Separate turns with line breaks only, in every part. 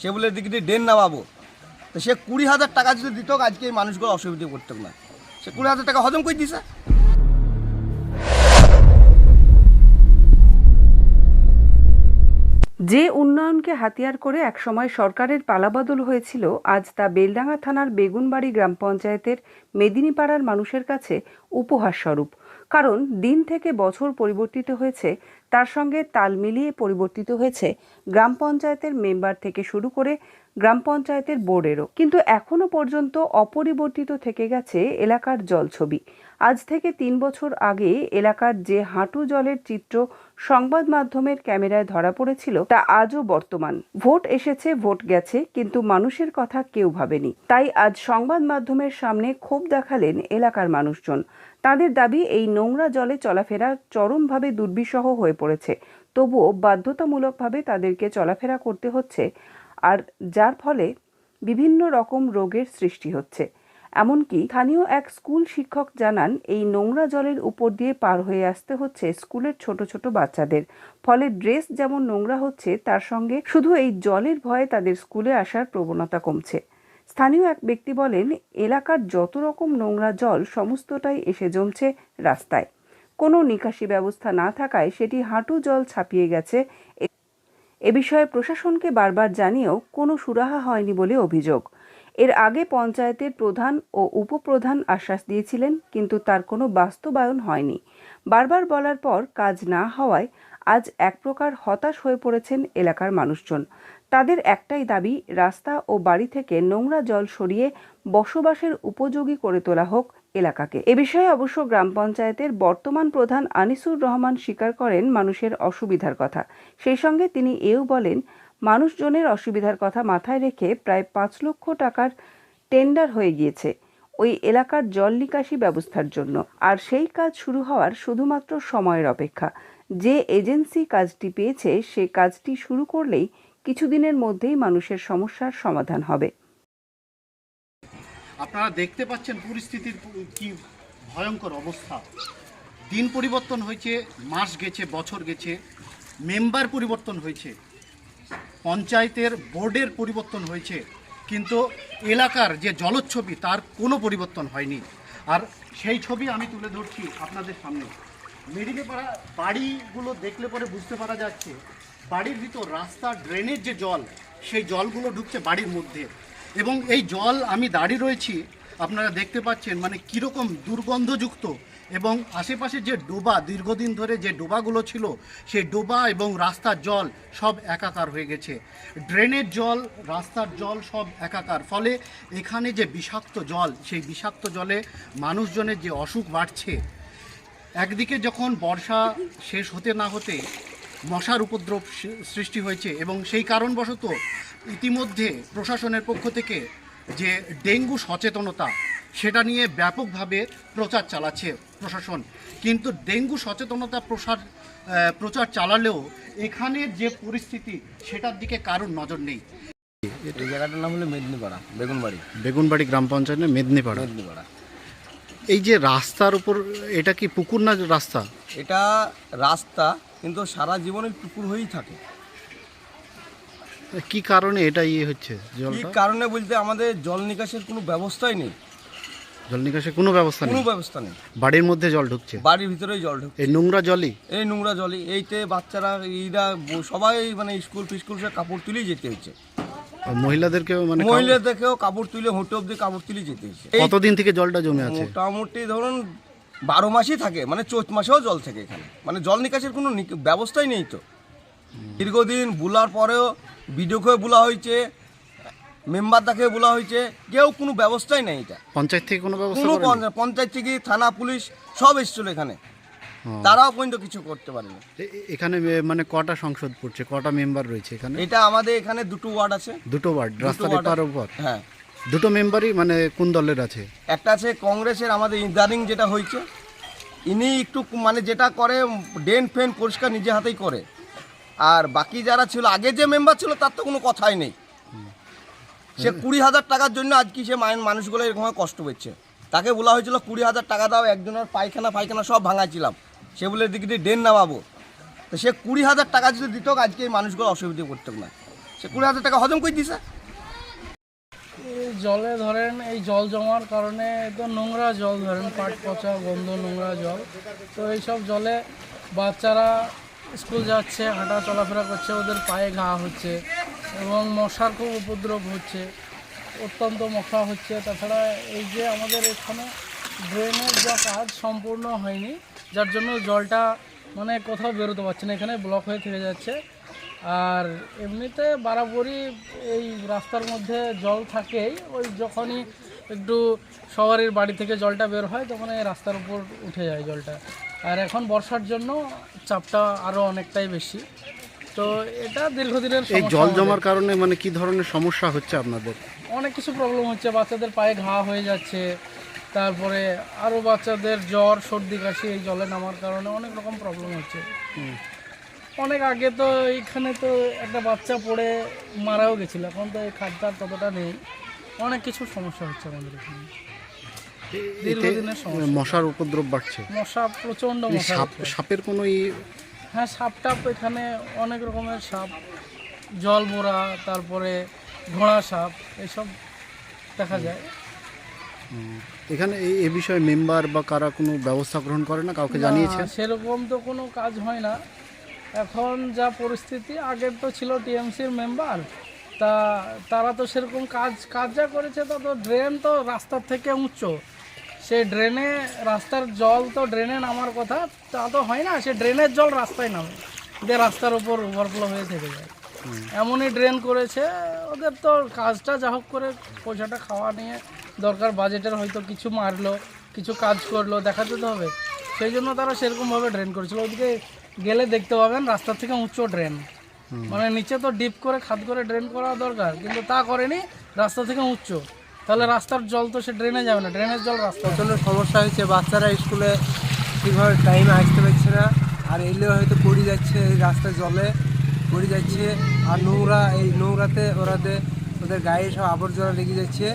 সে বলে দিকে ড্রেন নামাবো। তো সে কুড়ি হাজার টাকা যদি দিত, আজকে এই মানুষগুলো অসুবিধে করতো না। সে কুড়ি হাজার টাকা হজম করে দিছে।
যে উন্নয়নকে হাতিয়ার করে একসময় সরকারের পালাবদল হয়েছিল, আজ তা বেলডাঙ্গা থানার বেগুনবাড়ি গ্রাম পঞ্চায়েতের মেদিনীপাড়ার মানুষের কাছে উপহার স্বরূপ কারণ দিন থেকে বছর পরিবর্তিত হয়েছে, তার সঙ্গে তাল মিলিয়ে পরিবর্তিত হয়েছে গ্রাম পঞ্চায়েতের মেম্বার থেকে শুরু করে গ্রাম পঞ্চায়েতের বোর্ডেরও। কিন্তু এখনও পর্যন্ত অপরিবর্তিত থেকে গেছে এলাকার জল ছবি আজ থেকে তিন বছর আগে এলাকার যে হাঁটু জলের চিত্র সংবাদ মাধ্যমের ক্যামেরায় ধরা পড়েছিল, তা আজও বর্তমান। ভোট এসেছে, ভোট গেছে, কিন্তু মানুষের কথা কেউ ভাবেনি। তাই আজ সংবাদ মাধ্যমের সামনে ক্ষোভ দেখালেন এলাকার মানুষজন। তাদের দাবি, এই নোংরা জলে চলাফেরা চরমভাবে দুর্বিষহ হয়ে পড়েছে। তবুও বাধ্যতামূলকভাবে তাদেরকে চলাফেরা করতে হচ্ছে, আর যার ফলে বিভিন্ন রকম রোগের সৃষ্টি হচ্ছে। এমনকি স্থানীয় এক স্কুল শিক্ষক জানান, এই নোংরা জলের উপর দিয়ে পার হয়ে আসতে হচ্ছে স্কুলের ছোট ছোট বাচ্চাদের। ফলে ড্রেস যেমন নোংরা হচ্ছে, তার সঙ্গে শুধু এই জলের ভয়ে তাদের স্কুলে আসার প্রবণতা কমছে। স্থানীয় এক ব্যক্তি বলেন, এলাকার যত রকম নোংরা জল সমস্তটাই এসে জমছে রাস্তায়। কোনো নিকাশি ব্যবস্থা না থাকায় সেটি হাঁটু জল ছাপিয়ে গেছে। এ বিষয়ে প্রশাসনকে বারবার জানিয়েও কোনো সুরাহা হয়নি বলে অভিযোগ। এর আগে পঞ্চায়েতের প্রধান ও উপপ্রধান আশ্বাস দিয়েছিলেন, কিন্তু তার কোনো বাস্তবায়ন হয়নি। বারবার বলার পর কাজ না হওয়ায় আজ এক প্রকার হতাশ হয়ে পড়েছেন এলাকার মানুষজন। তাদের একটাই দাবি, রাস্তা ও বাড়ি থেকে নোংরা জল সরিয়ে বসবাসের উপযোগী করে তোলা হোক এলাকাকে। এ বিষয়ে অবশ্য গ্রাম পঞ্চায়েতের বর্তমান প্রধান আনিসুর রহমান স্বীকার করেন মানুষের অসুবিধার কথা। সেই সঙ্গে তিনি এও বলেন, মানুষজনের অসুবিধার কথা মাথায় রেখে প্রায় পাঁচ লক্ষ টাকার টেন্ডার হয়ে গিয়েছে ওই এলাকার জল নিকাশি ব্যবস্থার জন্য। আর সেই কাজ শুরু হওয়ার শুধুমাত্র সময়ের অপেক্ষা। যে এজেন্সি কাজটি পেয়েছে, সে কাজটি শুরু করলেই কিছুদিনের মধ্যেই মানুষের সমস্যার সমাধান হবে।
আপনারা দেখতে পাচ্ছেন পরিস্থিতির কি ভয়ঙ্কর অবস্থা। দিন পরিবর্তন হয়েছে, মাস গেছে, বছর গেছে, মেম্বার পরিবর্তন হয়েছে, পঞ্চায়েতের বোর্ডের পরিবর্তন হয়েছে, কিন্তু এলাকার যে জলচ্ছবি, তার কোনো পরিবর্তন হয়নি। আর সেই ছবি আমি তুলে ধরছি আপনাদের সামনে। মেডিকে পাড়া বাড়িগুলো দেখলে পরে বুঝতে পারা যাচ্ছে বাড়ির ভিতর রাস্তা ড্রেনের যে জল, সেই জলগুলো ঢুকছে বাড়ির মধ্যে। এবং এই জল আমি দাঁড়িয়ে রয়েছি, আপনারা দেখতে পাচ্ছেন মানে কীরকম দুর্গন্ধযুক্ত। এবং আশেপাশে যে ডোবা, দীর্ঘদিন ধরে যে ডোবাগুলো ছিল, সেই ডোবা এবং রাস্তার জল সব একাকার হয়ে গেছে। ড্রেনের জল, রাস্তার জল সব একাকার। ফলে এখানে যে বিষাক্ত জল, সেই বিষাক্ত জলে মানুষজনের যে অসুখ বাড়ছে। একদিকে যখন বর্ষা শেষ হতে না হতে মশার উপদ্রব সৃষ্টি হয়েছে এবং সেই কারণবশত ইতিমধ্যে প্রশাসনের পক্ষ থেকে যে ডেঙ্গু সচেতনতা সেটা নিয়ে ব্যাপকভাবে প্রচার চালাচ্ছে প্রশাসন। কিন্তু ডেঙ্গু সচেতনতা প্রসার প্রচার চালালেও এখানের যে পরিস্থিতি সেটার দিকে কারোর নজর নেই।
এই জায়গাটার নাম হলো মেদিনীপাড়া বেগুনবাড়ি।
বেগুনবাড়ি গ্রাম পঞ্চায়েত মেদিনীপাড়া।
মেদিনীপাড়া।
এই যে রাস্তার উপর এটা কি পুকুর না রাস্তা?
এটা রাস্তা কিন্তু সারা জীবনে পুকুর হয়েই থাকে।
কি কারণে এটা ইয়ে হচ্ছে
কি কারণে বলতে আমাদের জল নিকাশের কোনো ব্যবস্থাই নেই।
জল নিকাশের কোনো ব্যবস্থা নেই?
কোনো ব্যবস্থা নেই।
বাড়ির মধ্যে জল ঢুকছে?
বাড়ির ভিতরেই জল ঢুকছে।
এই নোংরা জলই?
এই নোংরা জলে এইতে বাচ্চারা এরা সবাই মানে স্কুল ফিস্কুল সে কাপড় তুলেই যেতে হচ্ছে।
মহিলাদেরকেও মানে
মহিলাদেরকেও কাপড় তুলে হোটে অব্দি কাপড় তুলে যেতে হচ্ছে।
কতদিন থেকে জলটা জমে আছে?
মোটামুটি ধরুন বারো মাসই থাকে মানে চৈত মাসেও জল থাকে এখানে। মানে জল নিকাশের কোনো ব্যবস্থাই নেই তো। দীর্ঘদিন বুলার পরেও বিডিওকে বলা হয়েছে মেম্বার তাকে বলা হয়েছে কেউ কোনো ব্যবস্থাই নেই এটা।
পঞ্চায়েত থেকে কোনো ব্যবস্থা
কোনো পঞ্চায়েত- পঞ্চায়েত থেকে থানা পুলিশ সব এসেছিল এখানে। তারাও পর্যন্ত কিছু করতে পারেনি।
এখানে মানে কটা সংসদ পড়ছে? কটা মেম্বার রয়েছে এখানে?
এটা আমাদের এখানে দুটো ওয়ার্ড আছে।
দুটো ওয়ার্ড রাস্তা
ওয়ার্ড
উপর
হ্যাঁ।
দুটো মেম্বারই মানে কোন দলের আছে?
একটা আছে কংগ্রেসের আমাদের ইদানিং যেটা হয়েছে, ইনি একটু মানে যেটা করে, ডেন ফেন পরিষ্কার নিজে হাতেই করে। আর বাকি যারা ছিল, আগে যে মেম্বার ছিল, তার তো কোনো কথাই নেই। সে কুড়ি হাজার টাকার জন্য আজকে সে মান- মানুষগুলো এরকম কষ্ট পেচ্ছে তাকে বলা হয়েছিল, কুড়ি হাজার টাকা দাও, একজনের পায়খানা ফাইখানা সব ভাঙাইছিলাম। সে বলে দিকে দিয়ে ড্রেন নামাবো। তো সে কুড়ি হাজার টাকা যদি দিত, আজকে এই মানুষগুলো অসুবিধে করতো না। সে কুড়ি হাজার টাকা হজম করে দিছে।
জলে ধরেন, এই জল জমার কারণে তো নোংরা জল ধরেন, পাট পচা গন্ধ, নোংরা জল। তো এইসব জলে বাচ্চারা স্কুল যাচ্ছে, হাঁটা চলাফেরা করছে, ওদের পায়ে ঘা হচ্ছে এবং মশার খুব উপদ্রব হচ্ছে, অত্যন্ত মশা হচ্ছে। তাছাড়া এই যে আমাদের এখানে ড্রেনের যা কাজ সম্পূর্ণ হয়নি, যার জন্য জলটা মানে কোথাও বেরোতে পারছে না, এখানে ব্লক হয়ে থেকে যাচ্ছে। আর এমনিতে বরাবরই এই রাস্তার মধ্যে জল থাকেই। ওই যখনই একটু সবারই বাড়ি থেকে জলটা বের হয় তখন এই রাস্তার উপর উঠে যায় জলটা। আর এখন বর্ষার জন্য চাপটা আরও অনেকটাই বেশি। তো এটা দীর্ঘদিনের
এই জল জমার কারণে মানে কি ধরনের সমস্যা হচ্ছে আপনাদের?
অনেক কিছু প্রবলেম হচ্ছে বাচ্চাদের পায়ে ঘা হয়ে যাচ্ছে তারপরে আরও বাচ্চাদের জ্বর সর্দি কাশি এই জলে নামার কারণে অনেক রকম প্রবলেম হচ্ছে। অনেক আগে তো এইখানে তো একটা বাচ্চা পড়ে মারাও গেছিল এখন তো এই খাদ্যার ততটা নেই। অনেক কিছু সমস্যা হচ্ছে আমাদের এখানে। দীর্ঘদিনের সমস্যা।
মশার উপদ্রব বাড়ছে।
মশা প্রচণ্ড
এই
মশা
সাপ
হচ্ছে।
সাপের কোনো ই
হ্যাঁ সাপ টাপ এখানে অনেক রকমের সাপ। জল বোরা তারপরে ঘোড়া সাপ এসব দেখা যায়।
এখানে এই এ বিষয়ে মেম্বার বা কারা কোনো ব্যবস্থা গ্রহণ করে না? কাউকে জানিয়েছে
না, সেরকম তো কোনো কাজ হয় না। এখন যা পরিস্থিতি, আগের তো ছিল টিএমসির মেম্বার তা তারা তো সেরকম কাজ কাজ যা করেছে তা তো ড্রেন তো রাস্তার থেকে উচ্চ। সেই ড্রেনে রাস্তার জল তো ড্রেনে নামার কথা, তা তো হয় না, সে ড্রেনের জল রাস্তায় নামে দিয়ে রাস্তার উপর ওভারফ্লো হয়ে থেকে যায়। এমনই ড্রেন করেছে, ওদের তো কাজটা যা হোক করে, পয়সাটা খাওয়া নিয়ে দরকার বাজেটের হয়তো কিছু মারলো, কিছু কাজ করল, দেখাতে তো হবে। সেই জন্য তারা সেরকমভাবে ড্রেন করেছিল। ওদিকে গেলে দেখতে পাবেন রাস্তা থেকে উঁচু ড্রেন মানে নিচে তো ডিপ করে খাদ করে ড্রেন করা দরকার কিন্তু তা করেনি রাস্তা থেকে উচ্চ তাহলে রাস্তার জল তো সে ড্রেনে যাবে না ড্রেনের জল রাস্তা।
প্রচণ্ড সমস্যা হয়েছে বাচ্চারা স্কুলে ঠিকভাবে টাইমে আসতে পারছে না আর এলেও হয়তো পড়ে যাচ্ছে এই রাস্তায় জলে পড়ে যাচ্ছে। আর নোংরা এই নোংরাতে ওরাতে ওদের গায়ে সব আবর্জনা লেগে যাচ্ছে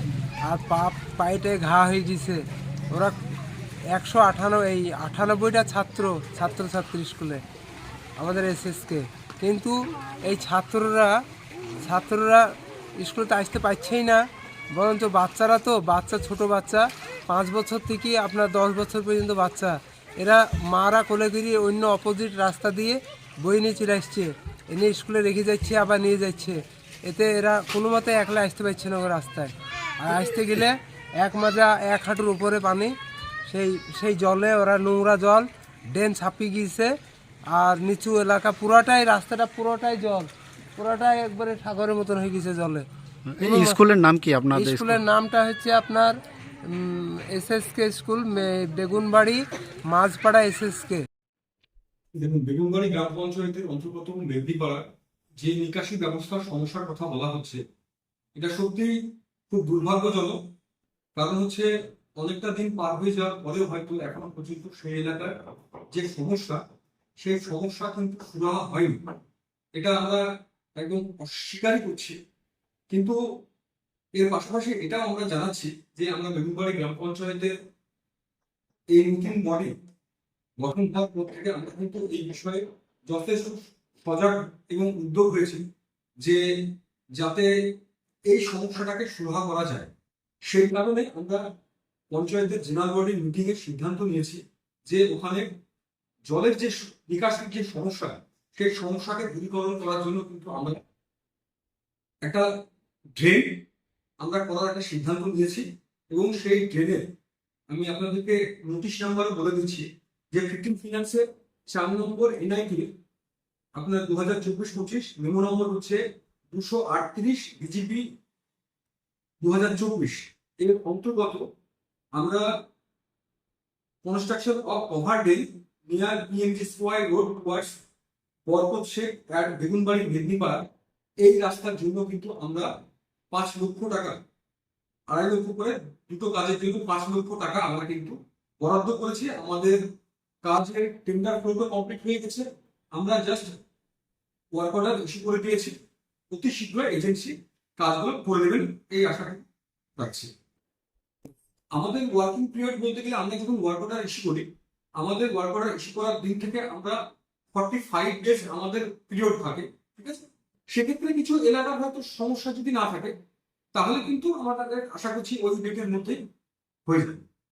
আর পা পায়েতে ঘা হয়ে গেছে। ওরা একশো আঠানব্বই এই আটানব্বইটা ছাত্র ছাত্রছাত্রী স্কুলে আমাদের এসএসকে। কিন্তু এই ছাত্ররা ছাত্ররা স্কুলে তো আসতে পারছেই না। বরঞ্চ বাচ্চারা তো, বাচ্চা, ছোট বাচ্চা, পাঁচ বছর থেকে আপনার দশ বছর পর্যন্ত বাচ্চা। এরা মারা কোলে দিয়ে অন্য অপোজিট রাস্তা দিয়ে বই নিয়ে চলে আসছে। এনে স্কুলে রেখে যাচ্ছে, আবার নিয়ে যাচ্ছে। এতে এরা কোনো মতে একলা আসতে পারছে না রাস্তায়। আর আসতে গেলে এক মাজা, এক হাঁটুর উপরে পানি, সেই সেই জলে ওরা নোংরা জল, ড্রেন ছাপিয়ে গিয়েছে। আর নিচু এলাকা পুরোটাই রাস্তাটা পুরোটাই জল। পুরোটাই একবারে সাগরের মতন হয়ে গেছে জলে।
এই স্কুলের নাম কি আপনাদের
স্কুলের নামটা হচ্ছে আপনার S S K school Begunbari Majhpara SSK. S
দেখুন বেগুনবাড়ি গ্রাম পঞ্চায়েতের অন্তর্গত মেদিনীপাড়া যে নিকাশি ব্যবস্থার সমস্যার কথা বলা হচ্ছে এটা সত্যি খুব দুর্ভাগ্যজনক। কারণ হচ্ছে অনেকটা দিন পার হয়ে যাওয়ার পরেও হয়তো এখনও পর্যন্ত সেই এলাকার যে সমস্যা সেই সমস্যা কিন্তু সুরাহা হয়নি এটা আমরা একদম অস্বীকারই করছি। কিন্তু এর পাশাপাশি এটাও আমরা জানাচ্ছি যে আমরা বেগুনবাড়ি গ্রাম পঞ্চায়েতের এই নতুন বডি গঠন হওয়ার পর থেকে আমরা কিন্তু এই বিষয়ে যথেষ্ট সজাগ এবং উদ্যোগ হয়েছি যে যাতে এই সমস্যাটাকে সুরাহা করা যায়। সেই কারণে আমরা পঞ্চায়েতের জেনারেল বডির মিটিং এর সিদ্ধান্ত নিয়েছি যে ওখানে জলের যে নিকাশের যে সমস্যা, সেই সমস্যাকে দূরীকরণ করার জন্য কিন্তু আমরা একটা ড্রেন আমরা করার একটা সিদ্ধান্ত নিয়েছি এবং সেই ড্রেনে আমি আপনাদেরকে নোটিশ নাম্বারও বলে দিচ্ছি যে ফিফটিন ফিনান্সের চার নম্বর এনআইটি আপনার দু হাজার চব্বিশ পঁচিশ, মেমো নম্বর হচ্ছে দুশো আটত্রিশ বিজিপি দু হাজার চব্বিশ। এর অন্তর্গত আমরা construction of over near BMG square road Wars Barkat Sheikh at Begunbari Medinipara, এই রাস্তার জন্য কিন্তু আমরা পাঁচ লক্ষ টাকা, আড়াই লক্ষ করে দুটো কাজের জন্য পাঁচ লক্ষ টাকা আমরা কিন্তু বরাদ্দ করেছি। আমাদের কাজের টেন্ডার ফ্লোটো কমপ্লিট হয়ে গেছে। আমরা জাস্ট ওয়ার্ক অর্ডার ইস্যু করে দিয়েছি। অতি শীঘ্র এজেন্সি কাজগুলো করে দেবেন এই আশা রাখছি। আমাদের ওয়ার্কিং পিরিয়ড বলতে গেলে আমরা যখন ওয়ার্ক অর্ডার ইস্যু করি আমাদের ওয়ার্ক অর্ডার ইস্যু করার দিন থেকে আমরা ফর্টি ফাইভ ডেজ আমাদের পিরিয়ড থাকে, ঠিক আছে? সেক্ষেত্রে কিছু এলাকার হয়তো সমস্যা যদি না থাকে, তাহলে কিন্তু আমরা তাদের আশা করছি ওই ডেটের মধ্যেই হয়ে যাবে।